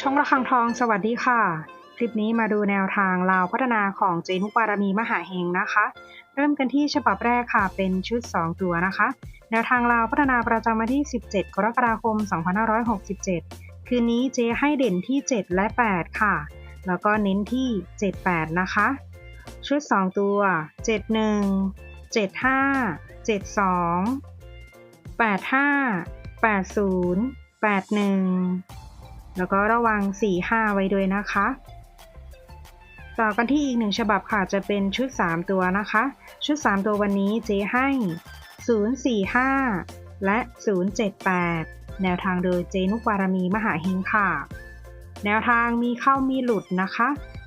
ช่องระฆังทองสวัสดีค่ะ คลิปนี้มาดูแนวทางลาวพัฒนาของเจนุกบารมีมหาเฮงนะคะ เริ่มกันที่ฉบับแรกค่ะเป็นชุด 2 ตัวนะคะ แนวทางลาวพัฒนาประจำวันที่ 17 กรกฎาคม 2567 คืนนี้เจให้เด่นที่ 7 และ 8 ค่ะ แล้วก็เน้นที่ 78 นะคะ ชุด 2 ตัว 71 75 72 85 80 81 แล้วก็ระวัง 4-5 ไว้ด้วยนะคะ ต่อกันที่อีกหนึ่งฉบับค่ะจะเป็นชุด 3 ตัวนะคะ ชุด 3 ตัววันนี้เจให้ 045 และ 078 แนวทางโดยเจนุกบารมีมหาเฮงค่ะ แนวทางมีเข้ามีหลุดนะคะ